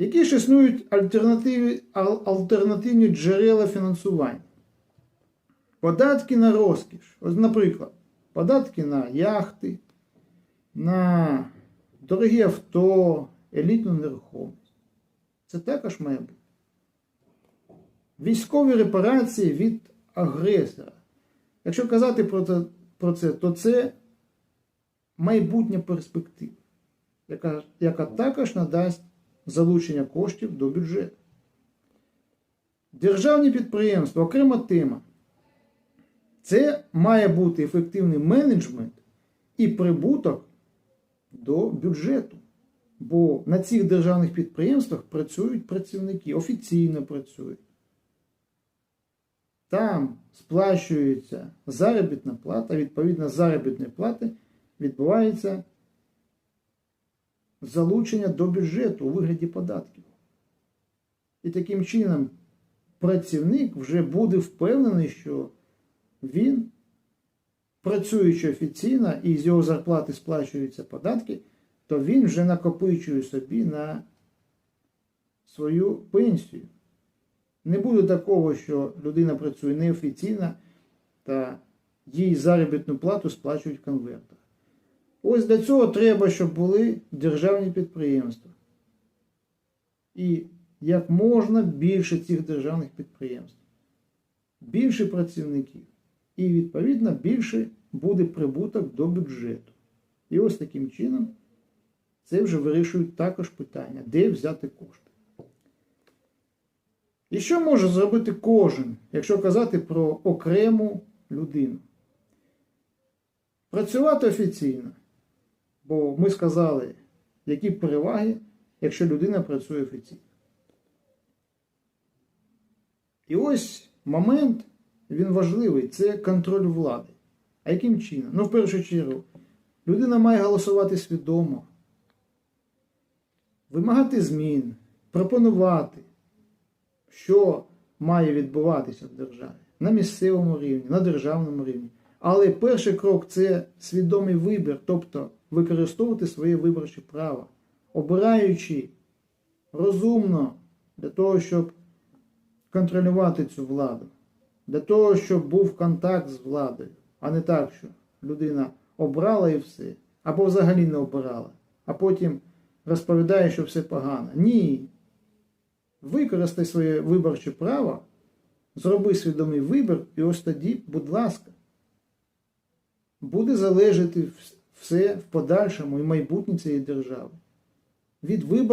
Які ж існують альтернативні джерела фінансування? Податки на розкіш. Ось, наприклад, податки на яхти, на дорогі авто, елітну нерухомість. Це також має бути. Військові репарації від агресора. Якщо казати про це, про це то це майбутня перспектива, яка, яка також надасть залучення коштів до бюджету. Державні підприємства окрема тема. Це має бути ефективний менеджмент і прибуток до бюджету. Бо на цих державних підприємствах працюють працівники, офіційно працюють. Там сплачується заробітна плата, відповідно заробітної плати відбувається залучення до бюджету у вигляді податків. І таким чином працівник вже буде впевнений, що він, працюючи офіційно і з його зарплати сплачуються податки, то він вже накопичує собі на свою пенсію. Не буде такого, що людина працює неофіційно та їй заробітну плату сплачують в конвертах. Ось для цього треба, щоб були державні підприємства. І як можна більше цих державних підприємств, більше працівників. І, відповідно, більше буде прибуток до бюджету. І ось таким чином це вже вирішують також питання, де взяти кошти. І що може зробити кожен, якщо казати про окрему людину? Працювати офіційно. Бо ми сказали, які переваги, якщо людина працює офіційно. І ось момент, він важливий, це контроль влади. А яким чином? Ну, в першу чергу, людина має голосувати свідомо, вимагати змін, пропонувати, що має відбуватися в державі на місцевому рівні, на державному рівні. Але перший крок це свідомий вибір, тобто використовувати своє виборче право, обираючи розумно для того, щоб контролювати цю владу, для того, щоб був контакт з владою, а не так, що людина обрала і все, або взагалі не обирала, а потім розповідає, що все погано. Ні. Використай своє виборче право, зроби свідомий вибір, і ось тоді, будь ласка, буде залежати все в подальшому і майбутнє цієї держави. Від вибору.